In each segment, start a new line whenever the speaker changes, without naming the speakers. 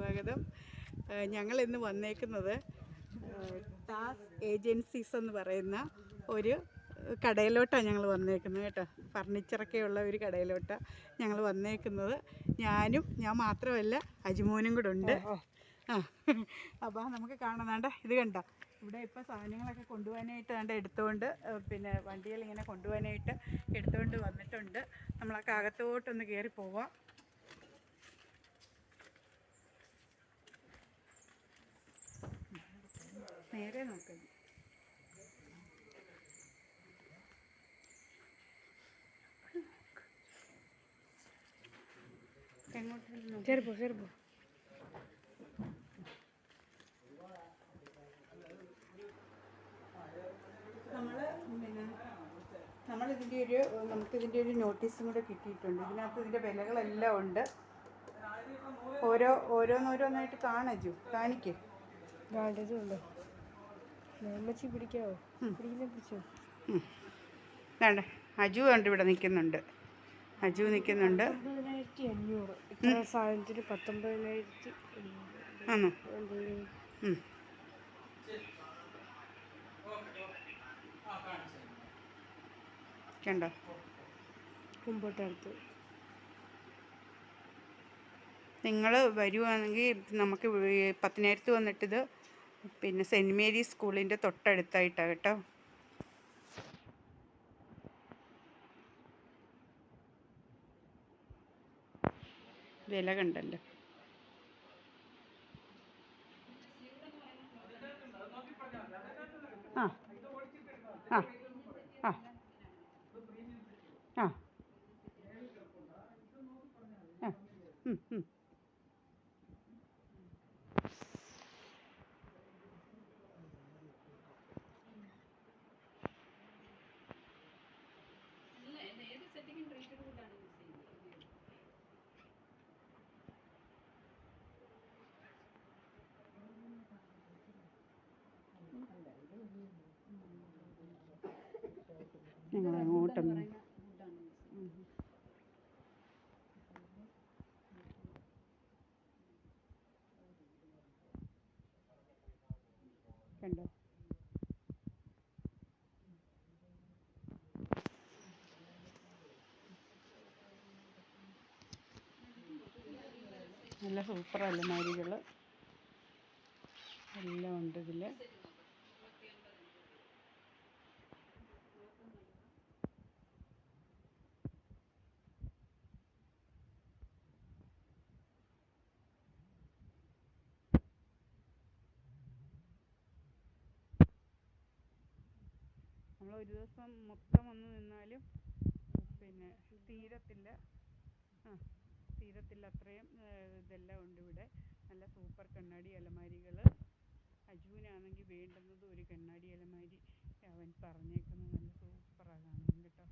സ്വാഗതം. ഞങ്ങൾ ഇന്ന് വന്നേക്കുന്നത് ടാസ് ഏജൻസീസ് എന്ന് പറയുന്ന ഒരു കടയിലോട്ടാണ് ഞങ്ങൾ വന്നേക്കുന്നത് കേട്ടോ. ഫർണിച്ചറൊക്കെ ഉള്ള ഒരു കടയിലോട്ടാണ് ഞങ്ങൾ വന്നേക്കുന്നത്. ഞാനും ഞാൻ മാത്രമല്ല അജിമോനും കൂടെ ഉണ്ട്. ആ അപ്പോൾ നമുക്ക് കാണുന്നാണ്ട് ഇത് കണ്ടോ. ഇവിടെ ഇപ്പോൾ സാധനങ്ങളൊക്കെ കൊണ്ടുപോകാനായിട്ട് കണ്ട് എടുത്തുകൊണ്ട് പിന്നെ വണ്ടിയിൽ ഇങ്ങനെ കൊണ്ടുപോകാനായിട്ട് എടുത്തുകൊണ്ട് വന്നിട്ടുണ്ട്. നമ്മളൊക്കെ അകത്തോട്ടൊന്ന് കയറി പോവാം. നേരെ നോക്കുന്നത്?
ചെറുപ്പോ ചെറുപ്പോ.
നമ്മൾ പിന്നെ നമ്മളിതിന്റെ ഒരു നമുക്കിതിന്റെ ഒരു നോട്ടീസും കൂടെ കിട്ടിയിട്ടുണ്ട്. ഇതിനകത്ത് ഇതിന്റെ വിലകളെല്ലാം ഉണ്ട്. ഓരോ ഓരോന്നോരോന്നായിട്ട് കാണജു കാണിക്കേ.
വേണ്ടതുണ്ടോ നമ്മച്ചി പിടിക്കാവോ പിടിക്കുന്ന പിടിച്ചോ?
വേണ്ട. അജു കണ്ട് ഇവിടെ നിൽക്കുന്നുണ്ട്. അജു നിൽക്കുന്നുണ്ട്.
അഞ്ഞൂറ്. സാധനത്തിന് പത്തൊമ്പതിനായിരത്തി
ആണോ. കണ്ടോ? നിങ്ങൾ വരുവാണെങ്കിൽ നമുക്ക് പത്തിനായിരത്ത് വന്നിട്ടിത് പിന്നെ സെന്റ് മേരി സ്കൂളിന്റെ തൊട്ടടുത്തായിട്ടാണ് കേട്ടോ. വില കണ്ടല്ലോ. ആ ആ ആ ആ. ആ ഞങ്ങൾ അങ്ങോട്ടൊന്ന് കണ്ടോ? നല്ല സൂപ്പർ അലമാരികൾ എല്ലാം ഉണ്ട് ഇതിൽ നമ്മൾ ഒരു ദിവസം മൊത്തം ഒന്ന് നിന്നാലും പിന്നെ തീരത്തില്ല. ആ തീരത്തില്ല അത്രയും ഇതെല്ലാം ഉണ്ട് ഇവിടെ. നല്ല സൂപ്പർ കണ്ണാടി അലമാരികൾ അജുവിനാണെങ്കിൽ വേണ്ടുന്നത് ഒരു കണ്ണാടി അലമാരി അവൻ പറഞ്ഞേക്കുന്നത് നല്ല സൂപ്പറാണ് കാണാൻ കേട്ടോ.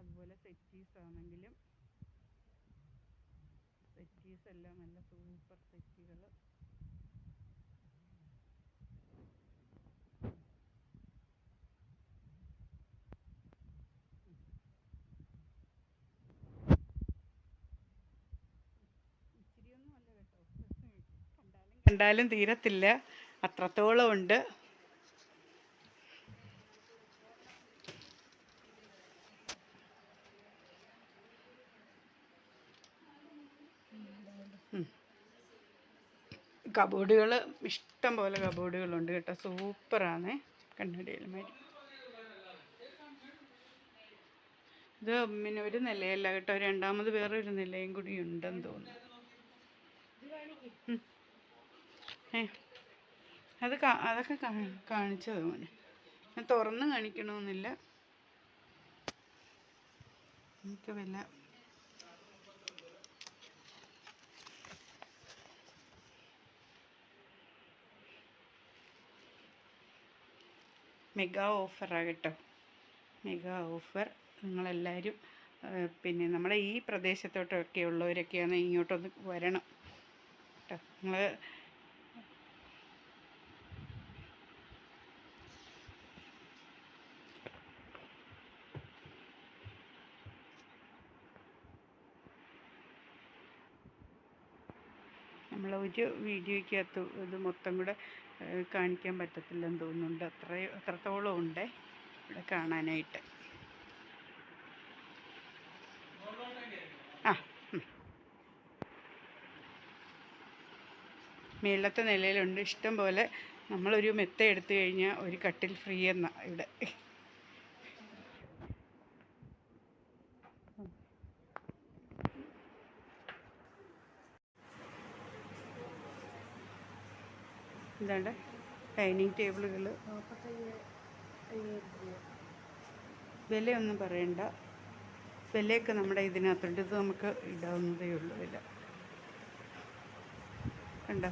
അതുപോലെ സെറ്റീസ് ആണെങ്കിലും സെറ്റീസ് എല്ലാം നല്ല സൂപ്പർ സെറ്റികൾ കണ്ടാലും തീരത്തില്ല. അത്രത്തോളം ഉണ്ട്. കബോർഡുകൾ ഇഷ്ടം പോലെ കബോർഡുകളുണ്ട് കേട്ടോ. സൂപ്പറാണ്. കണ്ണാടി അലമാരി ഇത് പിന്നെ ഒരു നിലയല്ല കേട്ടോ. രണ്ടാമത് വേറെ ഒരു നിലയും കൂടി ഉണ്ടെന്ന് തോന്നുന്നു. ഏ. അത് അതൊക്കെ കാണിച്ചത് മോനെ. ഞാൻ തുറന്ന് കാണിക്കണമെന്നില്ല. എനിക്ക് വല്ല മെഗാ ഓഫർ ആകട്ടെ മെഗാ ഓഫർ. നിങ്ങളെല്ലാവരും പിന്നെ നമ്മുടെ ഈ പ്രദേശത്തോട്ടൊക്കെ ഉള്ളവരൊക്കെയാണ് ഇങ്ങോട്ടൊന്ന് വരണം. കേട്ടോ നിങ്ങൾ നമ്മൾ ഒരു വീഡിയോയ്ക്കകത്ത് ഇത് മൊത്തം കൂടെ കാണിക്കാൻ പറ്റത്തില്ലെന്ന് തോന്നുന്നുണ്ട്. അത്രയും അത്രത്തോളം ഉണ്ട് ഇവിടെ കാണാനായിട്ട്. ആ മേളത്തെ നിലയിലുണ്ട്. ഇഷ്ടം പോലെ നമ്മളൊരു മെത്ത എടുത്തു കഴിഞ്ഞാൽ ഒരു കട്ടിൽ ഫ്രീ എന്നാ ഇവിടെ. എന്താണ്ട് ഡൈനിങ് ടേബിളുകൾ. വിലയൊന്നും പറയണ്ട. വിലയൊക്കെ നമ്മുടെ ഇതിനകത്തുണ്ട് ഇത് നമുക്ക് ഇടാവുന്നതേ ഉള്ളൂ വില. കണ്ടോ?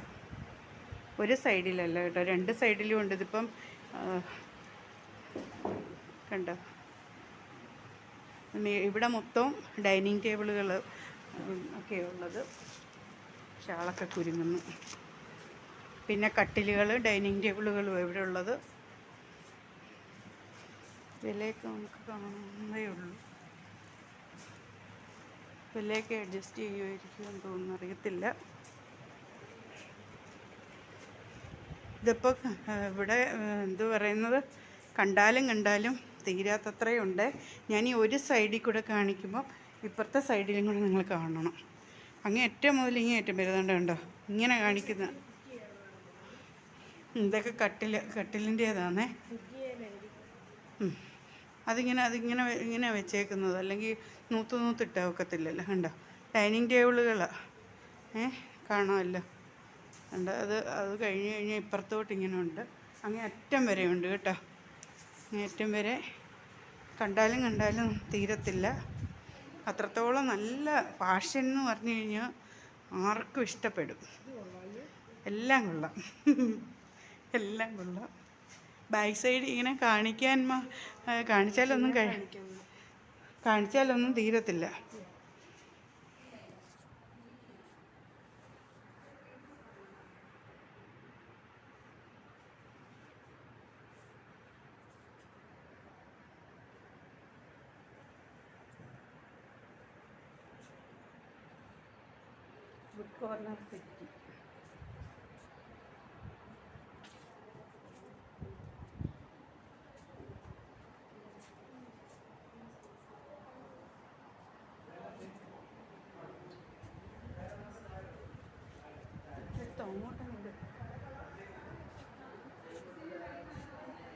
ഒരു സൈഡിലല്ല കേട്ടോ രണ്ട് സൈഡിലും ഉണ്ട് ഇതിപ്പം കണ്ടോ? ഇവിടെ മൊത്തം ഡൈനിങ് ടേബിളുകൾ ഒക്കെ ഉള്ളത്. ഷാളൊക്കെ കുരുങ്ങുന്നു. പിന്നെ കട്ടിലുകൾ ഡൈനിങ് ടേബിളുകളും ഇവിടെ ഉള്ളത് വിലയൊക്കെ നമുക്ക് കാണുന്നേ ഉള്ളൂ. വിലയൊക്കെ അഡ്ജസ്റ്റ് ചെയ്യുമായിരിക്കും എന്ന് തോന്നുന്നു അറിയത്തില്ല. ഇതിപ്പോൾ ഇവിടെ എന്ത് പറയുന്നത്? കണ്ടാലും കണ്ടാലും തീരാത്തത്രയുണ്ട്. ഞാൻ ഈ ഒരു സൈഡിൽ കൂടെ കാണിക്കുമ്പോൾ ഇപ്പുറത്തെ സൈഡിലും കൂടെ നിങ്ങൾ കാണണം. അങ്ങ് ഏറ്റവും മുതൽ ഇങ്ങനെ ഏറ്റവും വരുന്നുണ്ട് കണ്ടോ? ഇങ്ങനെ കാണിക്കുന്ന ഇതൊക്കെ കട്ടിൽ കട്ടിലിന്റേതാണേ. അതിങ്ങനെ അതിങ്ങനെ ഇങ്ങനെ വെച്ചേക്കുന്നത്. അല്ലെങ്കിൽ നൂത്ത് നൂത്തിട്ട ഒക്കത്തില്ലല്ലോ കണ്ടോ? ഡൈനിങ് ടേബിളുകളാണ് ഏ കാണുമല്ലോ. കണ്ടോ? അത് അത് കഴിഞ്ഞ് കഴിഞ്ഞാൽ ഇപ്പുറത്തോട്ട് ഇങ്ങനെ ഉണ്ട്. അങ്ങേ അറ്റം വരെ ഉണ്ട് കേട്ടോ. അറ്റം വരെ. കണ്ടാലും കണ്ടാലും തീരത്തില്ല. അത്രത്തോളം നല്ല ഫാഷൻ എന്ന് പറഞ്ഞു കഴിഞ്ഞാൽ ആർക്കും ഇഷ്ടപ്പെടും. എല്ലാം കൊള്ളാം. എല്ലാം കൊള്ളാം. ബാക്ക് സൈഡ് ഇങ്ങനെ കാണിക്കാൻ കാണിച്ചാലൊന്നും കാണിച്ചാലൊന്നും തീരത്തില്ല. കോർണർ സെറ്റ്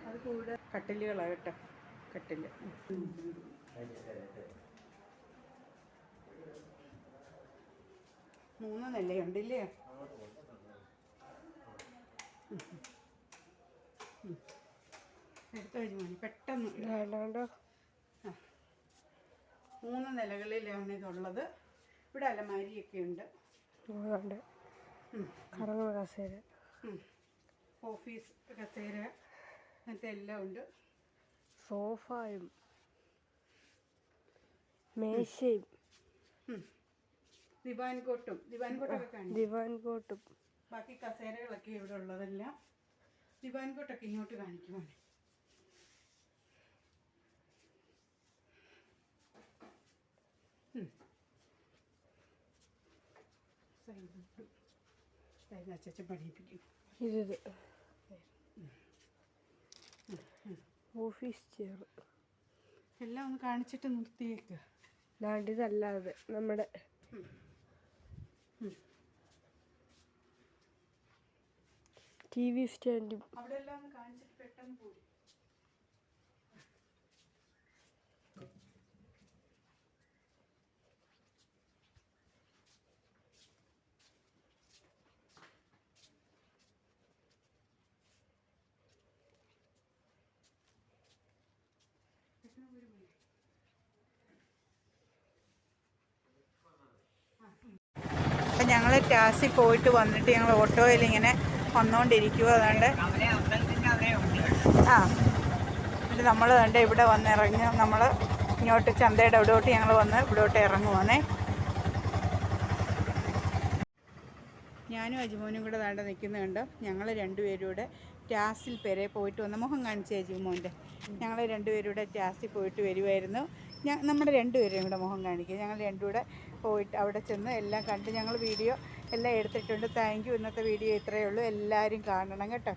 അത് കൂടെ കട്ടിലുകളാണ് കേട്ടോ. കട്ടിൽ. മൂന്ന് നിലയുണ്ടല്ലേ എടുത്തു കഴിഞ്ഞു പെട്ടെന്ന്. മൂന്ന് നിലകളിലാണ് ഇതുള്ളത്. ഇവിടെ അലമാരിയൊക്കെ ഉണ്ട്.
അല്ലാണ്ട്
ഉം.
കറങ്ങുന്ന കസേര.
ഓഫീസ് കസേര. അങ്ങനത്തെ എല്ലാം ഉണ്ട്.
സോഫയും മേശയും.
ദിവാൻ കോട്ടും ദിവാൻ കോട്ടൊക്കെ
ദിവാൻ കോട്ടും
ബാക്കി കസേരകളൊക്കെ ഇവിടെ ഉള്ളതെല്ലാം ദിവാൻ കോട്ടൊക്കെ ഇങ്ങോട്ട് കാണിക്കുമോ അച്ഛൻ പഠിപ്പിക്കും
ഇത് ഓഫീസ് ചെയർ
എല്ലാം ഒന്ന് കാണിച്ചിട്ട് നിർത്തിയേക്കുക
അല്ലാണ്ട് ഇതല്ലാതെ നമ്മുടെ ടി വി സ്റ്റാൻഡും.
അവിടെ എല്ലാം ഒന്ന് കാണിച്ചിട്ട് പെട്ടെന്ന് പോയി അപ്പം ഞങ്ങൾ ടാക്സി പോയിട്ട് വന്നിട്ട് ഞങ്ങൾ ഓട്ടോയിൽ ഇങ്ങനെ വന്നുകൊണ്ടിരിക്കുക അതുകൊണ്ട് ആ. എന്നിട്ട് നമ്മൾ കണ്ട് ഇവിടെ വന്ന് ഇറങ്ങി നമ്മൾ ഇങ്ങോട്ട് ചന്തയുടെ ഇവിടോട്ട് ഞങ്ങൾ വന്ന് ഇവിടോട്ട് ഇറങ്ങുവാണേ. ഞാനും അജിമോനും കൂടെ താണ്ട നിൽക്കുന്നുണ്ട് ഞങ്ങൾ രണ്ടുപേരും കൂടെ ടാസിൽ പേരെ പോയിട്ട് വന്ന മുഖം കാണിച്ച അജിമോന്റെ ഞങ്ങൾ രണ്ടുപേരും കൂടെ ടാസിൽ പോയിട്ട് വരുമായിരുന്നു ഞാൻ നമ്മുടെ രണ്ടുപേരെയും കൂടെ മുഖം കാണിക്കുക. ഞങ്ങൾ രണ്ടും കൂടെ പോയിട്ട് അവിടെ ചെന്ന് എല്ലാം കണ്ട് ഞങ്ങൾ വീഡിയോ എല്ലാം എടുത്തിട്ടുണ്ട്. Thank you. ഇന്നത്തെ വീഡിയോ ഇത്രയേ ഉള്ളൂ. എല്ലാവരും കാണണം കേട്ടോ.